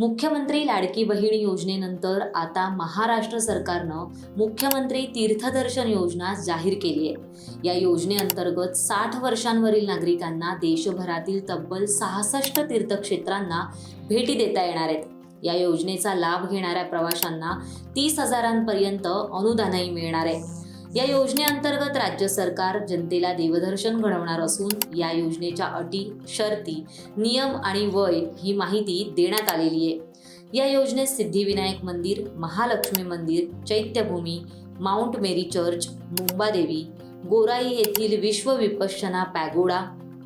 मुख्यमंत्री लाडकी बहीण योजनेनंतर आता महाराष्ट्र सरकारनं मुख्यमंत्री तीर्थदर्शन योजना जाहीर केली आहे. या योजनेअंतर्गत साठ वर्षांवरील नागरिकांना देशभरातील तब्बल सहासष्ट तीर्थक्षेत्रांना भेटी देता येणार आहेत. या योजनेचा लाभ घेणाऱ्या प्रवाशांना तीस हजारांपर्यंत अनुदानही मिळणार आहे. या योजनेअंतर्गत राज्य सरकार जनतेला देवदर्शन घडवणार असून या योजनेच्या अटी शर्ती नियम आणि वय ही माहिती देण्यात आलेली आहे. या योजनेत सिद्धिविनायक मंदिर महालक्ष्मी मंदिर Chaityabhoomi mount Mary church Mumbadevi Gorai येथील विश्व विपश्चना पॅगोडा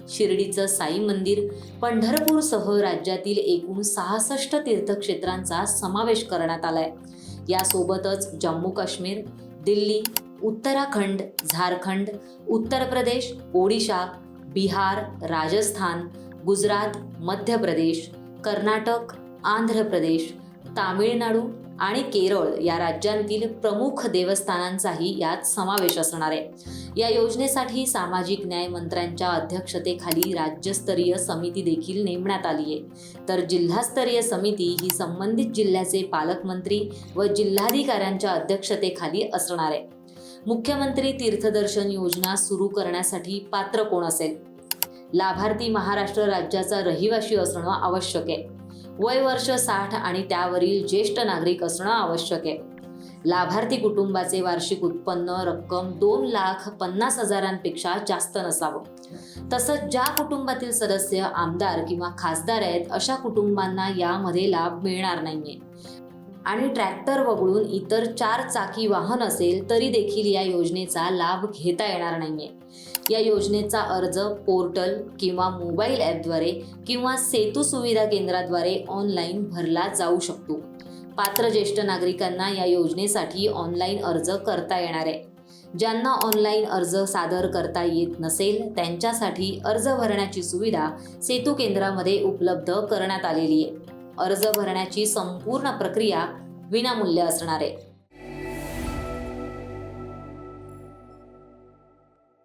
शिर्डीचं साई मंदिर पंढरपूरसह राज्यातील एकूण सहासष्ट तीर्थक्षेत्रांचा समावेश करण्यात आलाय. यासोबतच जम्मू काश्मीर दिल्ली उत्तराखंड झारखंड उत्तर प्रदेश ओडिशा बिहार राजस्थान गुजरात मध्य प्रदेश कर्नाटक आंध्र प्रदेश तामिळनाडू आणि केरळ या राज्यांतील प्रमुख देवस्थानांचाही यात समावेश असणार आहे. या योजनेसाठी सामाजिक न्याय मंत्र्यांच्या अध्यक्षतेखाली राज्यस्तरीय समिती देखील नेमण्यात आली आहे. तर जिल्हास्तरीय समिती ही संबंधित जिल्ह्याचे पालकमंत्री व जिल्हाधिकाऱ्यांच्या अध्यक्षतेखाली असणार आहे. मुख्यमंत्री तीर्थदर्शन योजना सुरू करण्यासाठी पात्र कोण असेल? लाभार्थी महाराष्ट्र राज्याचा रहिवासी असणं आवश्यक आहे. वय वर्ष साठ आणि त्यावरील ज्येष्ठ नागरिक असणं आवश्यक आहे. लाभार्थी कुटुंबाचे वार्षिक उत्पन्न रक्कम दोन लाख पन्नास हजारांपेक्षा जास्त नसावं. तसंच ज्या कुटुंबातील सदस्य आमदार किंवा खासदार आहेत अशा कुटुंबांना यामध्ये लाभ मिळणार नाहीये. आणि ट्रॅक्टर वगळून इतर चार चाकी वाहन असेल तरी देखील या योजनेचा लाभ घेता येणार नाहीये. या योजनेचा अर्ज पोर्टल किंवा मोबाईल ॲपद्वारे किंवा सेतू सुविधा केंद्राद्वारे ऑनलाईन भरला जाऊ शकतो. पात्र ज्येष्ठ नागरिकांना या योजनेसाठी ऑनलाईन अर्ज करता येणार आहे. ज्यांना ऑनलाईन अर्ज सादर करता येत नसेल त्यांच्यासाठी अर्ज भरण्याची सुविधा सेतू केंद्रामध्ये उपलब्ध करण्यात आलेली आहे. अर्ज भरण्याची संपूर्ण प्रक्रिया विनामूल्य असणार आहे.